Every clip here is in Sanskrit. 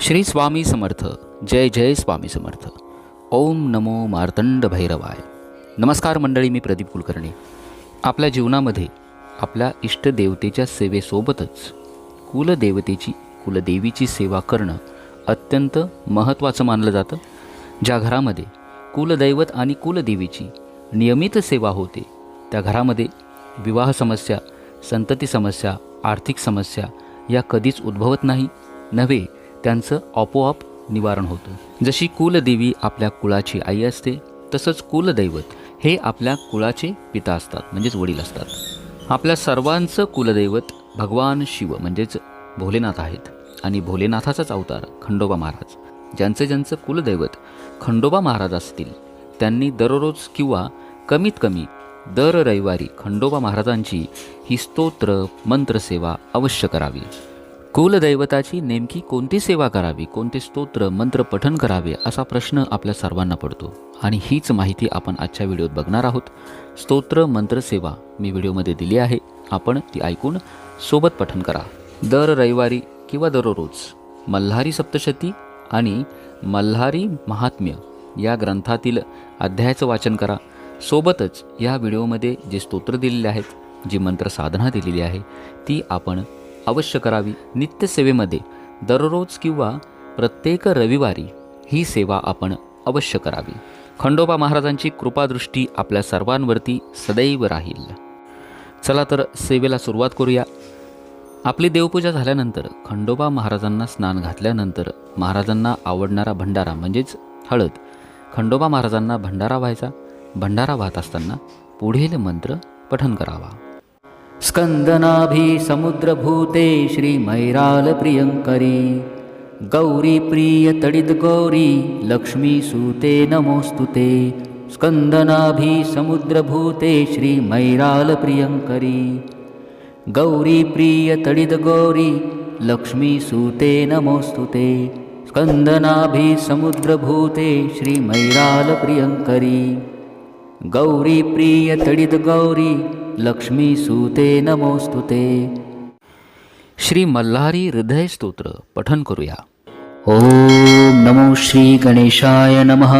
श्री स्वामी समर्थ. जय जय स्वामी समर्थ. ओम नमो मार्तंड भैरवाय. नमस्कार मंडळी मी प्रदीप कुलकर्णी. आपल्या जीवनामध्ये आपल्या इष्टदेवतेच्या सेवेसोबतच कुलदेवतेची कुलदेवीची सेवा करणं अत्यंत महत्त्वाचं मानलं जातं. ज्या घरामध्ये कुलदैवत आणि कुलदेवीची नियमित सेवा होते त्या घरामध्ये विवाह समस्या संतती समस्या आर्थिक समस्या या कधीच उद्भवत नाही. नव्हे त्यांचं आपोआप निवारण होतं. जशी कुलदेवी आपल्या कुळाची आई असते तसंच कुलदैवत हे आपल्या कुळाचे पिता असतात म्हणजेच वडील असतात. आपल्या सर्वांचं कुलदैवत भगवान शिव म्हणजेच भोलेनाथ आहेत. आणि भोलेनाथाचाच अवतार खंडोबा महाराज. ज्यांचं ज्यांचं कुलदैवत खंडोबा महाराज असतील त्यांनी दररोज किंवा कमीत कमी दर रविवारी खंडोबा महाराजांची ही स्तोत्र मंत्रसेवा अवश्य करावी. कुलदैवताची नेमकी कोणती सेवा करावी कोणते स्तोत्र मंत्र पठन करावे असा प्रश्न आपल्या सर्वांना पडतो. आणि हीच माहिती आपण आजच्या व्हिडिओत बघणार आहोत. स्तोत्र मंत्र सेवा मी व्हिडिओमध्ये दिली आहे. आपण ती ऐकून सोबत पठन करा. दर रविवारी किंवा दररोज मल्हारी सप्तशती आणि मल्हारी महात्म्य या ग्रंथातील अध्यायाचं वाचन करा. सोबतच या व्हिडिओमध्ये जे स्तोत्र दिलेले आहेत जी मंत्र साधना दिलेली आहे ती आपण अवश्य करावी. नित्यसेवेमध्ये दररोज किंवा प्रत्येक रविवारी ही सेवा आपण अवश्य करावी. खंडोबा महाराजांची कृपादृष्टी आपल्या सर्वांवरती सदैव राहील. चला तर सेवेला सुरुवात करूया. आपली देवपूजा झाल्यानंतर खंडोबा महाराजांना स्नान घातल्यानंतर महाराजांना आवडणारा भंडारा म्हणजेच हळद. खंडोबा महाराजांना भंडारा व्हायचा. भंडारा वाहत असताना पुढील मंत्र पठन करावा. स्कन्दनाभिसमुद्रभूते श्रीमैरालप्रियङ्करी गौरीप्रियतडिद्गौरी लक्ष्मीसूते नमोऽस्तु ते। स्कन्दनाभिसमुद्रभूते श्रीमैरालप्रियङ्करी गौरीप्रियतडिद्गौरी लक्ष्मीसूते नमोऽस्तु ते। स्कन्दनाभिसमुद्रभूते श्रीमैरालप्रियङ्करी गौरीप्रियतडिद्गौरी लक्ष्मीसूते नमोऽस्तु ते। श्री मल्हारी हृदय स्तोत्र पठन करूया। ॐ नमो श्री गणेशाय नमः।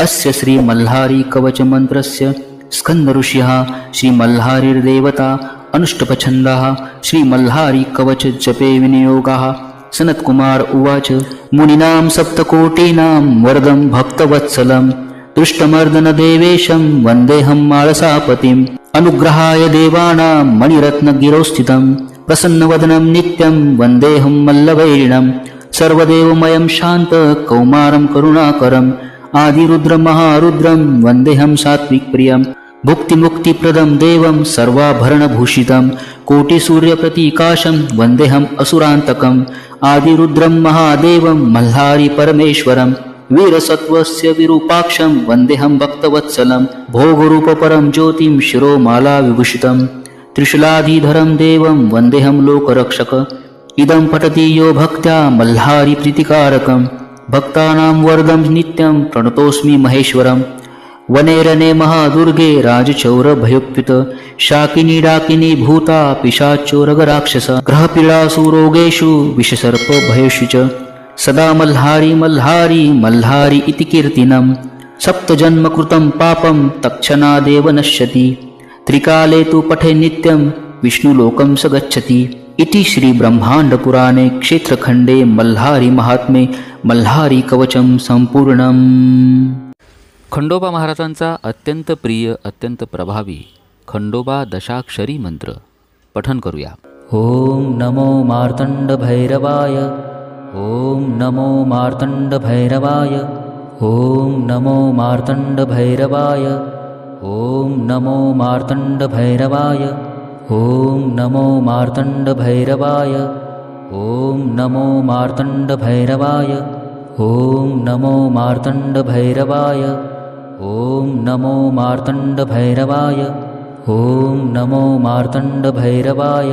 अस्य श्री मल्हारी कवच मंत्रस्य स्कंद ऋषिः श्री मल्हारीर्देवता अनुष्टपछन्दः श्री मल्हारी कवच जपे विनियोगाः। सनत्कुमार उवाच मुनीनां सप्तकोटीनां वरदं भक्तवत्सलं दृष्टमर्दनदेवेशं वन्देऽहं माळसापतिम् अनुग्रहाय देवानां मणिरत्नगिरौ स्थितं प्रसन्नवदनं नित्यं वन्देऽहं मल्लवैरिणं सर्वदेवमयं शान्त कौमारं करुणाकरम् आदिरुद्रमहारुद्रं वन्देऽहं सात्विकप्रियं भुक्तिमुक्तिप्रदं देवं सर्वाभरणभूषितं कोटिसूर्यप्रतीकाशं वन्देऽहम् असुरान्तकम् आदिरुद्रं महादेवं मल्हारी परमेश्वरं वीरसत्त्वस्य विरूपाक्षं वन्देऽहं भक्तवत्सलं भोगरूपपरं ज्योतिं शिरोमालाविभूषितं त्रिशूलाधिधरं देवं वन्देऽहं लोकरक्षक। इदं पठति यो भक्त्या मल्हारी प्रीतिकारकं भक्तानां वरदं नित्यं प्रणतोऽस्मि महेश्वरम् वनेरने महादुर्गे राजचौरभयोप्युत शाकिनी डाकिनी भूता पिशाचोरगराक्षस। ग्रहपीडासु रोगेषु विषसर्पभयेषु च सदा मल्हारी मल्हारी मल्हारी इति कीर्तिनं सप्तजन्मकृतं पापं तत्क्षणादेव नश्यति। त्रिकाले तु पठे नित्यं विष्णुलोकं स गच्छति इति श्रीब्रह्माण्डपुराणे क्षेत्रखण्डे मल्हारी महात्मे मल्हारी कवचं सम्पूर्णम्। खंडोबा महाराजांचा अत्यंत प्रिय अत्यंत प्रभावी खंडोबा दशाक्षरी मंत्र. पठन करूया. ॐ नमो मार्तण्डभैरवाय ॐ नमो मार्तण्डभैरवाय ॐ नमो मार्तण्डभैरवाय ॐ नमो मार्तण्डभैरवाय ॐ नमो मार्तण्डभैरवाय ॐ नमो मार्तण्डभैरवाय ॐ नमो मार्तण्डभैरवाय ॐ नमो मार्तण्डभैरवाय ॐ नमो मार्तण्डभैरवाय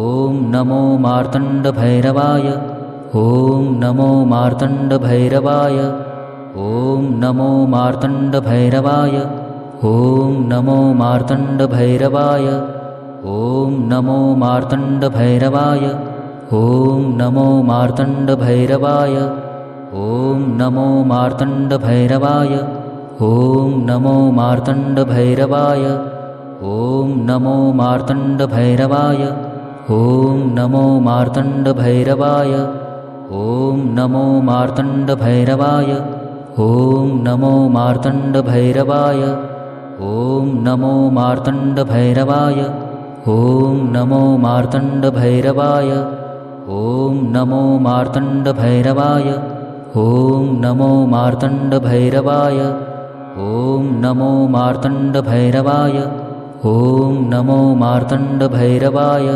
ॐ नमो मार्तण्डभैरवाय ॐ नमो मार्तण्डभैरवाय ॐ नमो मार्तण्डभैरवाय ॐ नमो मार्तण्डभैरवाय ॐ नमो मार्तण्डभैरवाय ॐ नमो मार्तण्डभैरवाय ॐ नमो मार्तण्डभैरवाय ॐ नमो मार्तण्डभैरवाय ॐ नमो मार्तण्डभैरवाय ॐ नमो मार्तण्डभैरवाय ॐ नमो मार्तण्डभैरवाय ॐ नमो मार्तण्डभैरवाय ॐ नमो मार्तण्डभैरवाय ॐ नमो मार्तण्डभैरवाय ॐ नमो मार्तण्डभैरवाय ॐ नमो मार्तण्डभैरवाय ॐ नमो मार्तण्डभैरवाय ॐ नमो मार्तण्डभैरवाय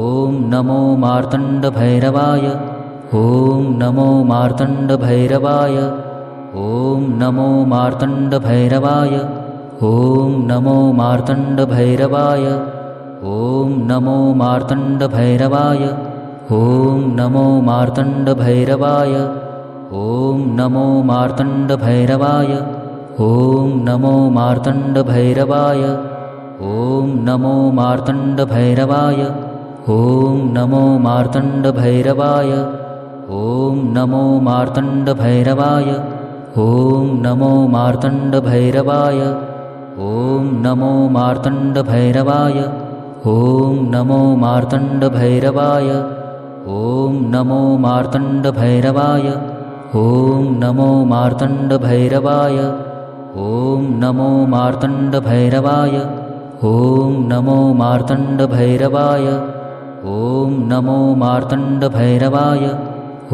ॐ नमो मार्तण्डभैरवाय ॐ नमो मार्तण्डभैरवाय ॐ नमो मार्तण्डभैरवाय ॐ नमो मार्तण्डभैरवाय ॐ नमो मार्तण्डभैरवाय ॐ नमो मार्तण्डभैरवाय ॐ नमो मार्तण्डभैरवाय ॐ नमो मार्तण्डभैरवाय ॐ नमो मार्तण्डभैरवाय ॐ नमो मार्तण्डभैरवाय ॐ नमो मार्तण्डभैरवाय ॐ नमो मार्तण्डभैरवाय ॐ नमो मार्तण्डभैरवाय ॐ नमो मार्तण्डभैरवाय ॐ नमो मार्तण्डभैरवाय ॐ नमो मार्तण्डभैरवाय ॐ नमो मार्तण्डभैरवाय ॐ नमो मार्तण्डभैरवाय ॐ नमो मार्तण्डभैरवाय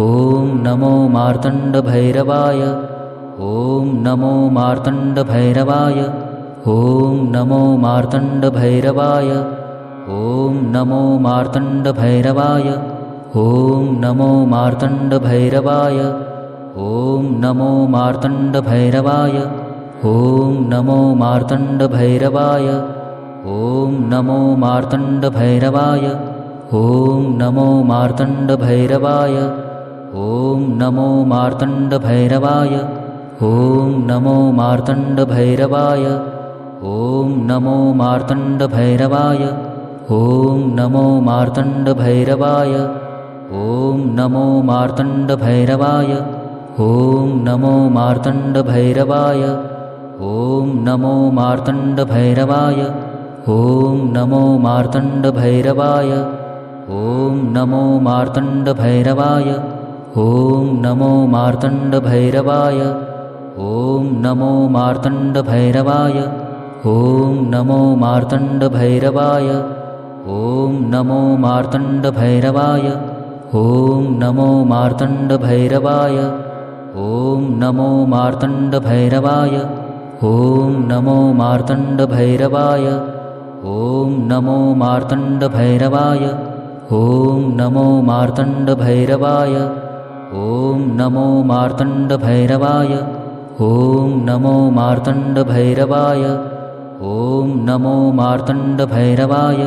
ॐ नमो मार्तण्डभैरवाय ॐ नमो मार्तण्डभैरवाय ॐ नमो मार्तण्डभैरवाय ॐ नमो मार्तण्डभैरवाय ॐ नमो मार्तण्डभैरवाय ॐ नमो मार्तण्डभैरवाय ॐ नमो मार्तण्डभैरवाय ॐ नमो मार्तण्डभैरवाय ॐ नमो मार्तण्डभैरवाय ॐ नमो मार्तण्डभैरवाय ॐ नमो मार्तण्डभैरवाय ॐ नमो मार्तण्डभैरवाय ॐ नमो मार्तण्डभैरवाय ॐ नमो मार्तण्डभैरवाय ॐ नमो मार्तण्डभैरवाय ॐ नमो मार्तण्डभैरवाय ॐ नमो मार्तण्डभैरवाय ॐ नमो मार्तण्डभैरवाय ॐ नमो मार्तण्डभैरवाय ॐ नमो मार्तण्डभैरवाय ॐ नमो मार्तण्डभैरवाय ॐ नमो मार्तण्डभैरवाय ॐ नमो मार्तण्डभैरवाय ॐ नमो मार्तण्डभैरवाय ॐ नमो मार्तण्डभैरवाय ॐ नमो मार्तण्डभैरवाय ॐ नमो मार्तण्डभैरवाय ॐ नमो मार्तण्डभैरवाय ॐ नमो मार्तण्डभैरवाय ॐ नमो मार्तण्डभैरवाय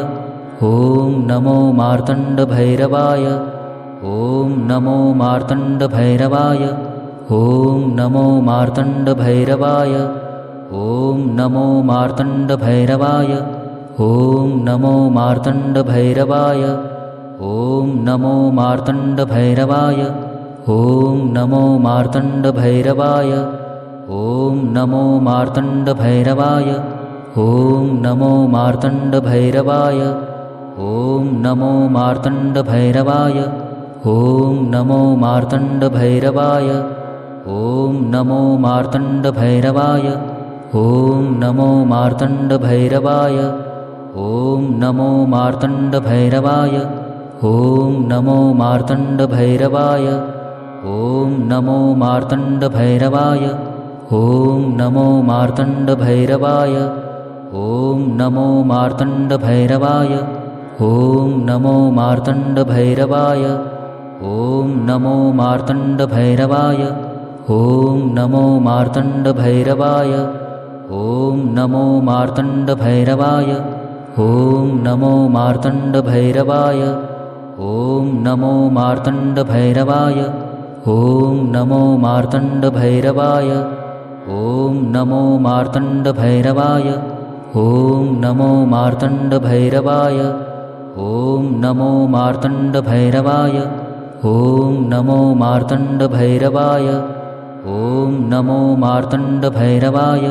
ॐ नमो मार्तण्डभैरवाय ॐ नमो मार्तण्डभैरवाय ॐ नमो मार्तण्डभैरवाय ॐ नमो मार्तण्डभैरवाय ॐ नमो मार्तण्डभैरवाय ॐ नमो मार्तण्डभैरवाय ॐ नमो मार्तण्डभैरवाय ॐ नमो मार्तण्डभैरवाय ॐ नमो मार्तण्डभैरवाय ॐ नमो मार्तण्डभैरवाय ॐ नमो मार्तण्डभैरवाय ॐ नमो मार्तण्डभैरवाय ॐ नमो मार्तण्डभैरवाय ॐ नमो मार्तण्डभैरवाय ॐ नमो मार्तण्डभैरवाय ॐ नमो मार्तण्डभैरवाय ॐ नमो मार्तण्डभैरवाय ॐ नमो मार्तण्डभैरवाय ॐ नमो मार्तण्डभैरवाय ॐ नमो मार्तण्डभैरवाय ॐ नमो मार्तण्डभैरवाय ॐ नमो मार्तण्डभैरवाय ॐ नमो मार्तण्डभैरवाय ॐ नमो मार्तण्डभैरवाय ॐ नमो मार्तण्डभैरवाय ॐ नमो मार्तण्डभैरवाय ॐ नमो मार्तण्डभैरवाय ॐ नमो मार्तण्डभैरवाय ॐ नमो मार्तण्डभैरवाय ॐ नमो मार्तण्डभैरवाय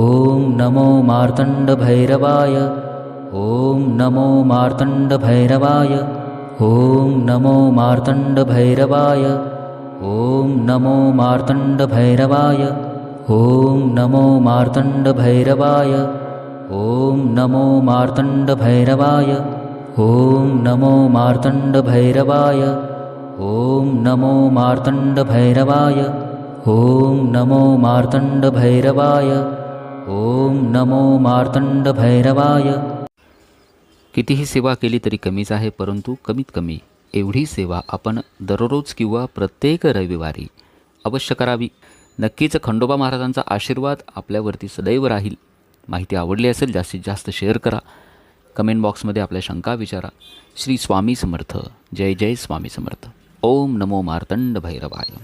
ॐ नमो मार्तण्डभैरवाय ॐ नमो मार्तण्डभैरवाय ॐ नमो मार्तण्डभैरवाय ॐ नमो मार्तण्डभैरवाय ॐ नमो मार्तण्डभैरवाय ॐ नमो मार्तण्डभैरवाय ॐ नमो मार्तण्डभैरवाय ॐ नमो मार्तण्डभैरवाय ॐ नमो मार्तण्डभैरवाय ॐ नमो मार्तण्डभैरवाय कितीही सेवा केली तरी कमीच आहे परंतु कमीत कमी. एवढी सेवा आपण दररोज किंवा प्रत्येक रविवारी अवश्य करावी. नक्कीच खंडोबा महाराजांचा आशीर्वाद आपल्यावरती सदैव राहील. माहिती आवडली असेल जास्तीत जास्त शेअर करा. कमेंट बॉक्समध्ये आपल्या शंका विचारा. श्री स्वामी समर्थ. जय जय स्वामी समर्थ. ओम नमो मार्तंड भैरवाय.